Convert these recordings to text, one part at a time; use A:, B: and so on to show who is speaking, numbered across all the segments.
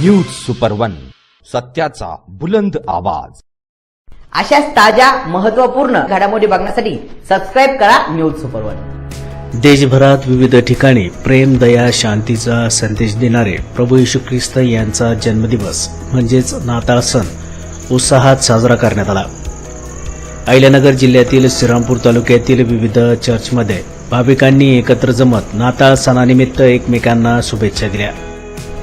A: News super one सत्याचा बुलंद आवाज.
B: अशाच ताज्या महत्त्वपूर्ण घडामोडी बघण्यासाठी सबस्क्राईब करा न्यूज सुपर वन
C: देशभरात विविध ठिकाणी प्रेम दया शांतीचा संदेश देणारे प्रभू येशू ख्रिस्त यांचा जन्मदिवस म्हणजेच नाताळ सण उत्साहात साजरा करण्यात आला. अहिल्यानगर जिल्ह्यातील श्रीरामपूर तालुक्यातील विविध चर्चमध्ये भाविकांनी एकत्र जमत नाताळ सणानिमित्त एकमेकांना शुभेच्छा दिल्या.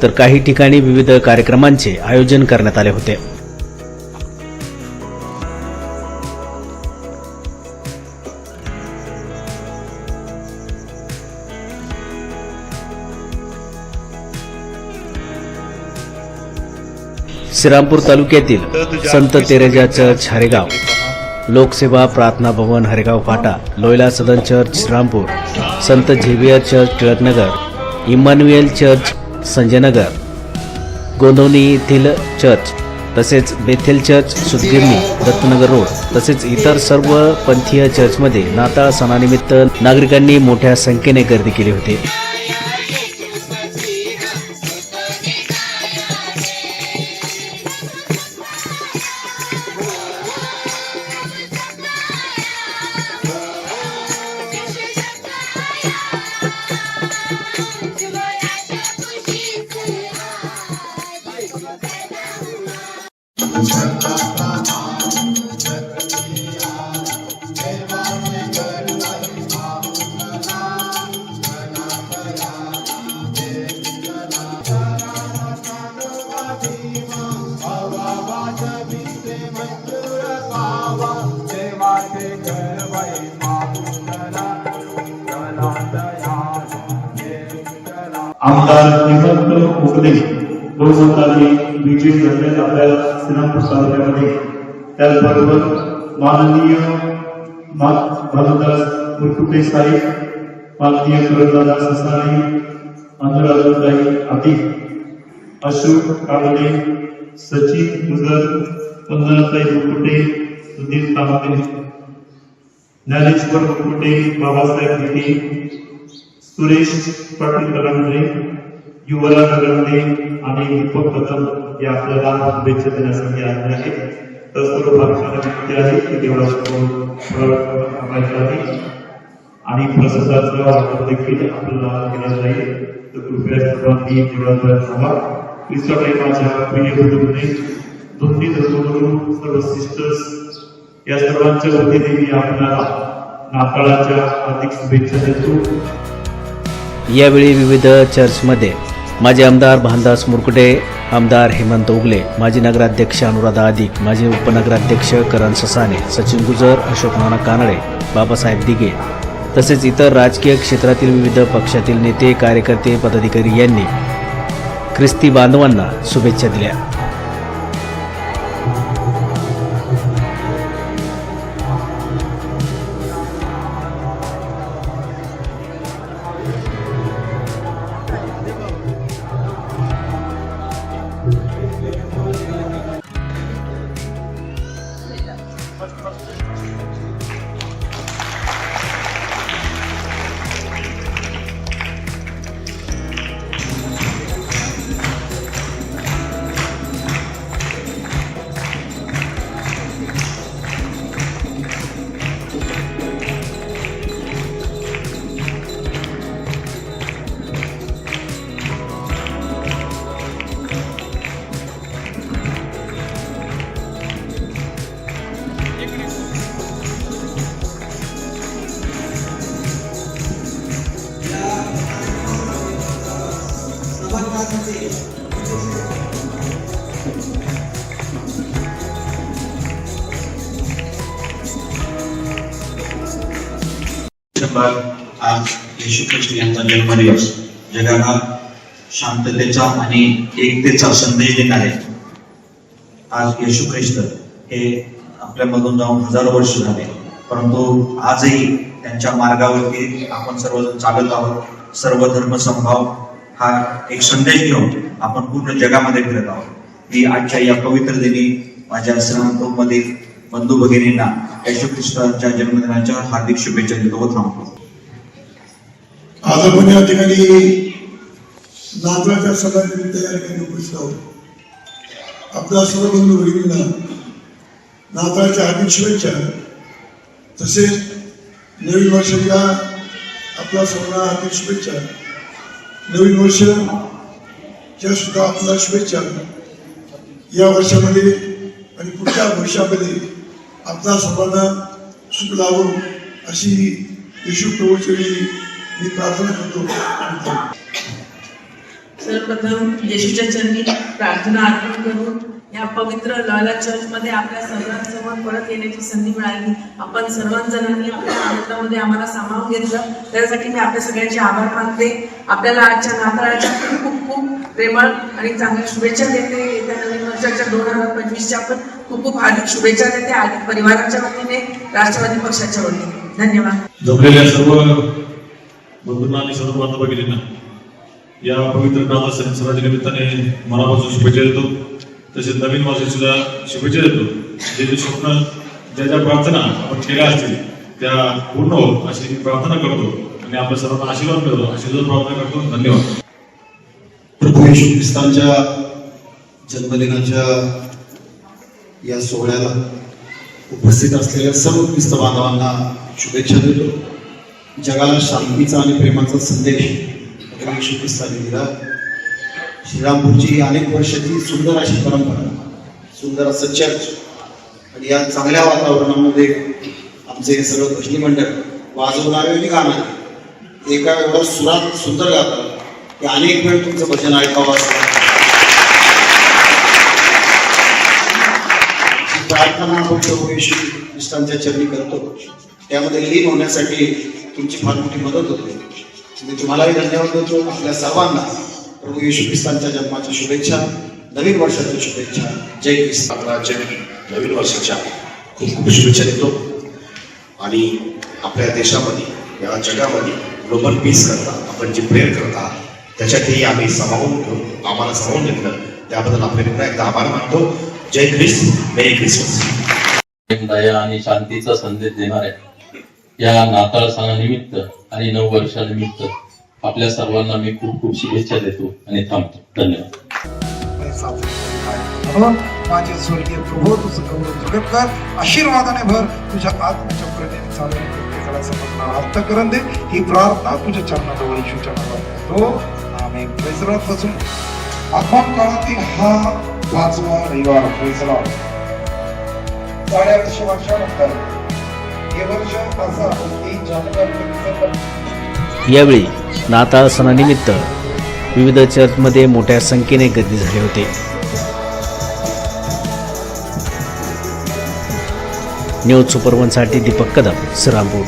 C: तर काही ठिकाणी विविध कार्यक्रमांचे आयोजन करण्यात आले होते. श्रीरामपूर तालुक्यातील संत Teresa church Haregaon Lokseva Prarthana Bhavan Haregaon Phata Loyola Sadan church Shrirampur संत Xavier church Tilaknagar Emmanuel church Sanjaynagar Gondavani येथील चर्च तसेच बेथेल चर्च सुदगिरणी दत्तनगर रोड तसेच इतर सर्व पंथीय चर्चमध्ये नाताळ सणानिमित्त नागरिकांनी मोठ्या संख्येने गर्दी केली होती.
D: आमदार हेमंत उगले दोन हजारी विजय झाले आपल्या श्रीरामपूर तालुक्यामध्ये त्याचबरोबर माननीय भानुदास मुरकुटे साहेब माननीय सुरदादा ससाणे मंजुळाजूताई आदी अशोक कांबळे सचिन मुदर वंदनाताई मुरकुटे सुधीर तांबे ज्ञानेश्वर मुरकुटे बाबासाहेब विखे सुरेश पाटील कलांद्रे युवराज कलांद्रे आणि दीपक कदम या आपल्याला शुभेच्छा देण्यासाठी आलेले आहे. तर सर्व भाषणाला विनंती आहे की देवासमोर थांबायचे आहे आणि प्रसादाचं वाटप देखील आपल्याला केलं जाईल तर कृपया सर्वांनी देवळाजवळ थांबा. क्रिस्टॉटाई माझ्या प्रिय बंधूंनी दोन्ही धर्मगुरू सर्व सिस्टर्स या सर्वांच्या वतीने मी आपल्याला नाताळाच्या हार्दिक शुभेच्छा देतो.
C: यावेळी विविध चर्चमध्ये माजी आमदार भानदास मुरकुटे आमदार हेमंत उगले माजी नगराध्यक्ष अनुराधा अधिक माजी उपनगराध्यक्ष करण ससाने सचिन गुजर अशोक नाना कानडे बाबासाहेब दिगे तसेच इतर राजकीय क्षेत्रातील विविध पक्षातील नेते कार्यकर्ते पदाधिकारी यांनी ख्रिस्ती बांधवांना शुभेच्छा दिल्या. Thank you.
E: शंभर आज येशू ख्रिस्त यांचा जन्मदिवस. जगाला शांततेचा आणि एकतेचा संदेश देणारे आज येशू ख्रिस्त हे आपल्यामधून जाऊन हजारो वर्ष झाले. परंतु आजही त्यांच्या मार्गावरती आपण सर्वजण चालत आहोत. सर्व धर्म समभाव हा एक संदेश घेऊन आपण पूर्ण जगामध्ये फिरत आहोत. मी आजच्या या पवित्र दिनी माझ्या श्रीमंतमधील बंधू भगिनींना येशू ख्रिस्तांच्या जन्मदिनाच्या हार्दिक शुभेच्छा देतो. हो, व थांबतो
F: आज आपण या ठिकाणी नाताळच्या सणानिमित्त या ठिकाणी उपस्थित आहोत. आपल्या सर्व बंधू भगिनींना नाताळच्या हार्दिक शुभेच्छा. तसेच नवीन वर्षाच्या आपल्या सर्वांना हार्दिक शुभेच्छा. नवीन वर्ष च्या सुद्धा आपल्या शुभेच्छा. या वर्षामध्ये आणि पुढच्या वर्षामध्ये आपल्या सर्वांना सुख लावून अशी येशू प्रभूचरी मी प्रार्थना करतो.
G: सर्वप्रथम येशूच्या चरणी प्रार्थना अर्पण करून या पवित्र लाला चर्च मध्ये आपल्या सर्वांसमोर परत येण्याची संधी मिळाली. आपण सर्वांजणांनी आपल्या आनंदामध्ये आम्हाला सामावून घेतलं. त्यासाठी मी आपल्या सगळ्यांचे आभार मानते. आपल्याला आजच्या नाताळाच्या खूप खूप प्रेमळ आणि चांगल्या शुभेच्छा देते. येत्या वर्षाच्या दोन हजार पंचवीसच्या पण खूप खूप हार्दिक शुभेच्छा देते. आदिक परिवाराच्या वतीने राष्ट्रवादी पक्षाच्या वतीने. धन्यवाद.
H: जमलेल्या सर्व बंधूंना आणि सर्व बांधव भगिनींना या पवित्र निमित्ताने मनापासून शुभेच्छा देतो. तसेच नवीन वर्षाची सुद्धा शुभेच्छा देतो. जे जे स्वप्न ज्या ज्या प्रार्थना आपण केल्या असतील त्या पूर्ण होत अशी मी प्रार्थना करतो. आणि आपल्या सर्वांना आशीर्वाद करतो अशी सुद्धा प्रार्थना करतो. धन्यवाद.
E: प्रभू येशू ख्रिस्तांच्या जन्मदिनाच्या या सोहळ्याला उपस्थित असलेल्या सर्व ख्रिस्त बांधवांना शुभेच्छा देतो. जगाला शांतीचा आणि प्रेमाचा संदेश प्रभू येशू दिला. श्रीरामपूरची अनेक वर्षाची सुंदर अशी परंपरा सुंदर असं चर्च आणि या चांगल्या वातावरणामध्ये आमचे सर्व भजनी मंडळ वाजवणारे आणि गाणारे एका एवढं सुरात सुंदर गातात. की अनेक वेळ तुमचं भजन ऐकावं असतं प्रार्थना आपण प्रभू येशू ख्रिस्तांच्या चरणी करतो. त्यामध्ये लीन होण्यासाठी तुमची फार मोठी मदत होते. मी तुम्हालाही धन्यवाद देतो. आपल्या सर्वांना प्रभू येशू ख्रिस्तांच्या जन्माच्या शुभेच्छा नवीन वर्षाच्या शुभेच्छा. जय ख्रिस्त.
I: नवीन वर्षाच्या खूप खूप शुभेच्छा देतो. आणि आपल्या देशामध्ये या जगामध्ये ग्लोबल पीस करता आपण जे प्रेयर करता त्याच्यातही आम्ही समावून घेऊन आम्हाला समावून घेतलं. त्याबद्दल आपले पुन्हा एकदा आभार मानतो. जय ख्रिस्त मेरी ख्रिसमस
J: एक दया आणि शांतीचा संदेश देणार आहे या नाताळ सणानिमित्त आणि नऊ वर्षानिमित्त आपल्या सर्वांना मी खूप खूप शुभेच्छा देतो आणि थांबतो. धन्यवाद.
K: माझे स्वर्गीय प्रभू तुझं गौरव जगत कर आशीर्वादाने भर तुझ्या आत्म्याच्या प्रेरणेने चालवून प्रत्येकाला समजणार अर्थ करून दे. ही प्रार्थना तुझ्या चरणाजवळ येशूच्या नावात करतो. आम्ही प्रेसरात बसून आगमन काळातील हा पाचवा रविवार प्रेसरा साडेआठशे वर्षानंतर हे वर्ष असं तीन जानेवारी ते डिसेंबर.
C: यावेळी नाताळ सणानिमित्त विविध चर्चमध्ये मोठ्या संख्येने गर्दी झाली होती. न्यूज सुपरवनसाठी दीपक कदम श्रीरामपूर